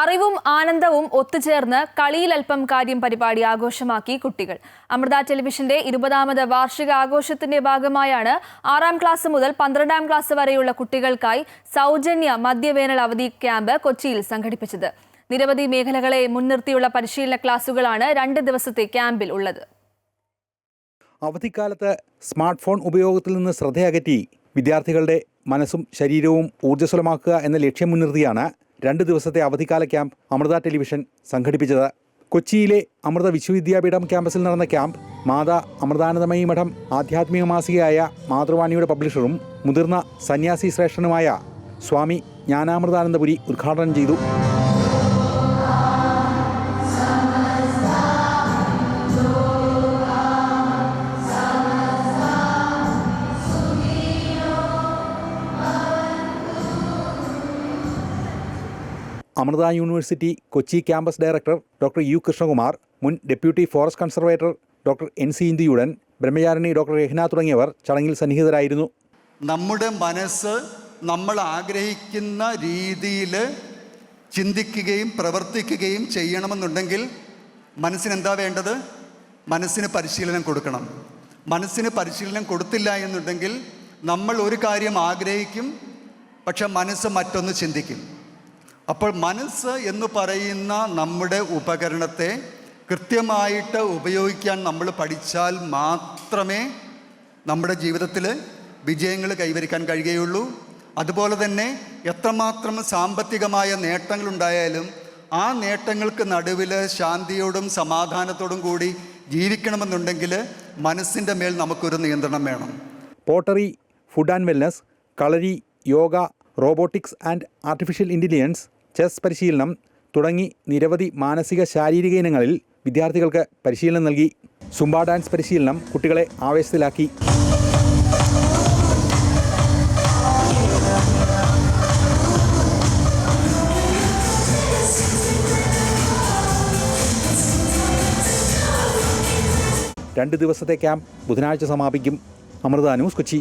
അറിവും ആനന്ദവും ഒത്തുചേർന്ന് കളിയിലൽപ്പം കാര്യം പരിപാടി ആഘോഷമാക്കി കുട്ടികൾ. അമൃത ടെലിവിഷന്റെ ഇരുപതാമത് വാർഷിക ആഘോഷത്തിന്റെ ഭാഗമായാണ് ആറാം ക്ലാസ് മുതൽ പന്ത്രണ്ടാം ക്ലാസ് വരെയുള്ള കുട്ടികൾക്കായി സൗജന്യ മദ്യവേനൽ അവധി ക്യാമ്പ് കൊച്ചിയിൽ സംഘടിപ്പിച്ചത്. നിരവധി മേഖലകളെ മുൻനിർത്തിയുള്ള പരിശീലന ക്ലാസുകളാണ് രണ്ട് ദിവസത്തെ ക്യാമ്പിൽ ഉള്ളത്. അവധിക്കാലത്ത് സ്മാർട്ട് ഫോൺ ഉപയോഗത്തിൽ നിന്ന് ശ്രദ്ധയകറ്റി വിദ്യാർത്ഥികളുടെ മനസ്സും ശരീരവും ഊർജസ്വലമാക്കുക എന്ന ലക്ഷ്യം മുൻനിർത്തിയാണ് രണ്ട് ദിവസത്തെ അവധിക്കാല ക്യാമ്പ് അമൃത ടെലിവിഷൻ സംഘടിപ്പിച്ചത്. കൊച്ചിയിലെ അമൃത വിശ്വവിദ്യാപീഠം ക്യാമ്പസിൽ നടന്ന ക്യാമ്പ് മാതാ അമൃതാനന്ദമയി മഠം ആധ്യാത്മിക മാസികയായ മാതൃവാണിയുടെ പബ്ലിഷറും മുതിർന്ന സന്യാസി ശ്രേഷ്ഠനുമായ സ്വാമി ജ്ഞാനാമൃതാനന്ദപുരി ഉദ്ഘാടനം ചെയ്തു. Amrita university Kochi campus director doctor U Krishnakumar മുൻ deputy forest conservator doctor N C ഇന്ദുയുടൻ Brahmacharini doctor Rahna തുടങ്ങിയവർ ചടങ്ങിൽ സന്നിഹിതരായിരുന്നു. നമ്മുടെ മനസ്സ് നമ്മൾ ആഗ്രഹിക്കുന്ന രീതിയിൽ ചിന്തിക്കുകയും പ്രവർത്തിക്കുകയും ചെയ്യണമെന്നുണ്ടെങ്കിൽ മനസ്സിന് എന്താ വേണ്ടത്? മനസ്സിന് പരിശീലനം കൊടുക്കണം. മനസ്സിന് പരിശീലനം കൊടുത്തില്ല എന്നുണ്ടെങ്കിൽ നമ്മൾ ഒരു കാര്യം ആഗ്രഹിക്കും പക്ഷെ മനസ്സ് മറ്റൊന്ന് ചിന്തിക്കും. അപ്പോൾ മനസ്സ് എന്ന് പറയുന്ന നമ്മുടെ ഉപകരണത്തെ കൃത്യമായിട്ട് ഉപയോഗിക്കാൻ നമ്മൾ പഠിച്ചാൽ മാത്രമേ നമ്മുടെ ജീവിതത്തിൽ വിജയങ്ങൾ കൈവരിക്കാൻ കഴിയുകയുള്ളൂ. അതുപോലെ തന്നെ എത്രമാത്രം സാമ്പത്തികമായ നേട്ടങ്ങളുണ്ടായാലും ആ നേട്ടങ്ങൾക്ക് നടുവിൽ ശാന്തിയോടും സമാധാനത്തോടും കൂടി ജീവിക്കണമെന്നുണ്ടെങ്കിൽ മനസ്സിന്റെ മേൽ നമുക്കൊരു നിയന്ത്രണം വേണം. Pottery food and wellness kalari yoga robotics and artificial intelligence chess പരിശീലനം തുടങ്ങി നിരവധി മാനസിക ശാരീരിക ഇനങ്ങളിൽ വിദ്യാർത്ഥികൾക്ക് പരിശീലനം നൽകി. സുംബ ഡാൻസ് പരിശീലനം കുട്ടികളെ ആവേശത്തിലാക്കി. രണ്ട് ദിവസത്തെ ക്യാമ്പ് ബുധനാഴ്ച സമാപിക്കും. അമൃത ന്യൂസ് കൊച്ചി.